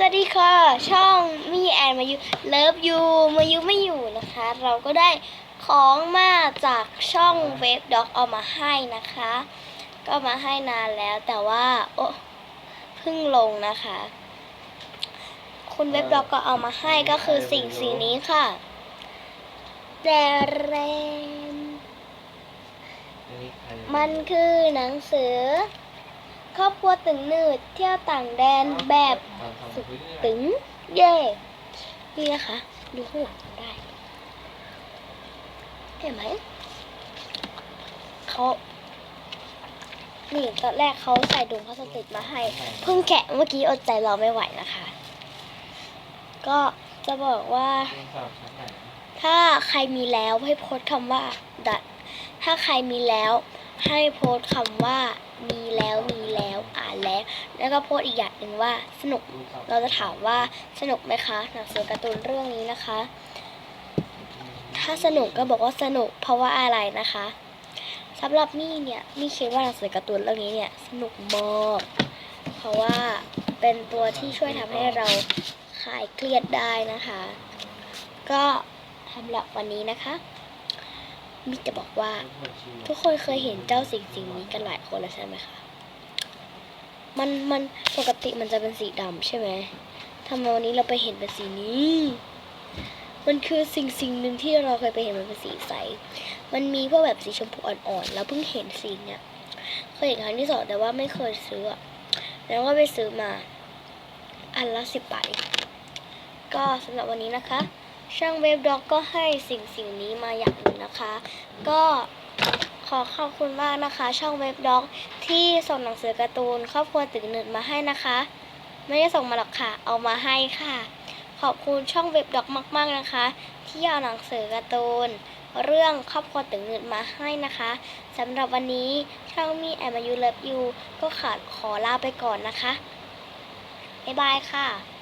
สวัสดีค่ะ ช่องมีแอนมายุเลิฟยูมายุไม่อยู่นะคะ เราก็ได้ของมาจากช่องเว็บด็อกเอามาให้นะคะ ก็มาให้นานแล้วแต่ว่า โอ้เพิ่งลงนะคะ คุณเว็บด็อกก็เอามาให้ก็คือสิ่งสิ่งนี้ค่ะแต่แรมมันคือหนังสือ ครอบครัวตึงหนืดเที่ยวต่างแดนแบบสุดตึงเย่นี่นะคะ ดูข้างหลังได้เห็นไหมเขานี่ตอนแรกเขาใส่ถุงพลาสติกมาให้ เพิ่งแกะเมื่อกี้อดใจรอไม่ไหวนะคะ ก็จะบอกว่า ถ้าใครมีแล้วให้โพสคำว่าดัดถ้าใครมีแล้ว ให้โพสต์คำว่ามีแล้วมีแล้วอ่านแล้ว แล้วก็โพสต์อีกอย่างหนึ่งว่าสนุกเราจะถามว่าสนุกไหมคะหนังสือการ์ตูนเรื่องนี้นะคะ ถ้าสนุกก็บอกว่าสนุกเพราะว่าอะไรนะคะสำหรับมี่เนี่ยมี่คิดว่าหนังสือการ์ตูนเรื่องนี้เนี่ยสนุกมากเพราะว่าเป็นตัวที่ช่วยทำให้เราคลายเครียดได้นะคะ ก็สำหรับวันนี้นะคะ มี่จะบอกว่า ทุกคนเคยเห็นเจ้าสิ่งสิ่งนี้กันหลายคนแล้วใช่ไหมคะ มันมันปกติมันจะเป็นสีดำใช่ไหมทำไมวันนี้เราไปเห็นเป็นสีนี้ มันคือสิ่งสิ่งหนึ่งที่เราเคยไปเห็นมันเป็นสีใส มันมีพวกแบบสีชมพูอ่อนๆ แล้วเพิ่งเห็นสีเนี้ย เคยเห็นครั้งที่สองแต่ว่าไม่เคยซื้อ แล้วก็ไปซื้อมา อันละสิบบาทก็สำหรับวันนี้นะคะ ช่างเว็บด็อกก็ให้สิ่งสิ่งนี้มาอย่างหนึ่งนะคะ ก็ขอขอบคุณมากนะคะ ช่องเว็บด็อกที่ส่งหนังสือการ์ตูนครอบครัวตึกหนึ่งมาให้นะคะ ไม่ได้ส่งมาหรอกค่ะ เอามาให้ค่ะ ขอบคุณช่องเว็บด็อกมาก ๆนะคะ ที่เอาหนังสือการ์ตูนเรื่องครอบครัวตึกหนึ่งมาให้นะคะสำหรับวันนี้ช่องมีแอมมายูเลิฟยูก็ขาดขอลาไปก่อนนะคะ บ๊ายบายค่ะ